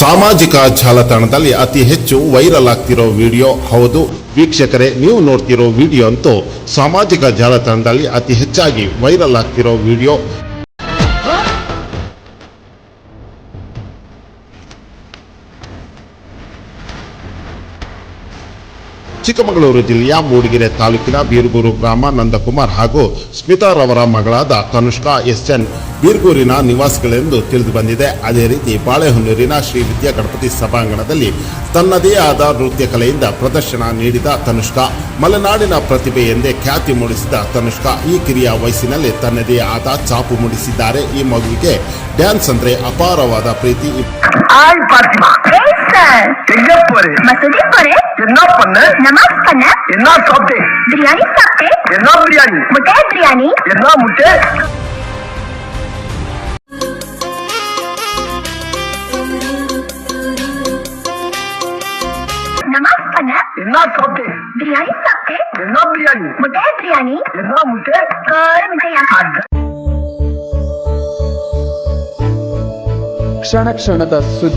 ಸಾಮಾಜಿಕ ಜಾಲತಾಣದಲ್ಲಿ ಅತಿ ಹೆಚ್ಚು ವೈರಲ್ ಆಗ್ತಿರೋ ವಿಡಿಯೋ ಹೌದು. ವೀಕ್ಷಕರೇ, ನೀವು ನೋಡ್ತಿರೋ ವಿಡಿಯೋ ಅಂತೂ ಸಾಮಾಜಿಕ ಜಾಲತಾಣದಲ್ಲಿ ಅತಿ ಹೆಚ್ಚಾಗಿ ವೈರಲ್ ಆಗ್ತಿರೋ ವಿಡಿಯೋ. ಚಿಕ್ಕಮಗಳೂರು ಜಿಲ್ಲೆಯ ಮೂಡಿಗೆರೆ ತಾಲೂಕಿನ ಬೀರ್ಗೂರು ಗ್ರಾಮ ನಂದಕುಮಾರ್ ಹಾಗೂ ಸ್ಮಿತಾರವರ ಮಗಳಾದ ತನುಷ್ಕಾ ಎಸ್ ಎನ್ ಬೀರ್ಗೂರಿನ ನಿವಾಸಿಗಳೆಂದು ತಿಳಿದು ಬಂದಿದೆ. ಅದೇ ರೀತಿ ಬಾಳೆಹೊನ್ನೂರಿನ ಶ್ರೀ ವಿದ್ಯಾ ಗಣಪತಿ ಸಭಾಂಗಣದಲ್ಲಿ ತನ್ನದೇ ಆದ ನೃತ್ಯ ಕಲೆಯಿಂದ ಪ್ರದರ್ಶನ ನೀಡಿದ ತನುಷ್ಕಾ ಮಲೆನಾಡಿನ ಪ್ರತಿಭೆ ಎಂದೇ ಖ್ಯಾತಿ ಮೂಡಿಸಿದ ತನುಷ್ಕಾ ಈ ಕಿರಿಯ ವಯಸ್ಸಿನಲ್ಲಿ ತನ್ನದೇ ಆದ ಚಾಪು ಮೂಡಿಸಿದ್ದಾರೆ. ಈ ಮಗುವಿಗೆ ಡ್ಯಾನ್ಸ್ ಅಂದ್ರೆ ಅಪಾರವಾದ ಪ್ರೀತಿ ஹாய் பாத்திமா ஏய் சார் எங்க போறே மசூதி போறேன் என்ன பண்ண நமாஸ் பண்ண என்ன சாப்பிட்டேன் பிரியாணி சாப்பிட்டேன் என்ன பிரியாணி முட்டை பிரியாணி என்ன முட்டை நமாஸ் பண்ண என்ன சாப்பிட்டேன் பிரியாணி சாப்பிட்டேன் என்ன பிரியாணி முட்டை பிரியாணி என்ன முட்டை ஒரு மிட்டையா ಕ್ಷಣ ಕ್ಷಣದ ಸುದ್ದಿ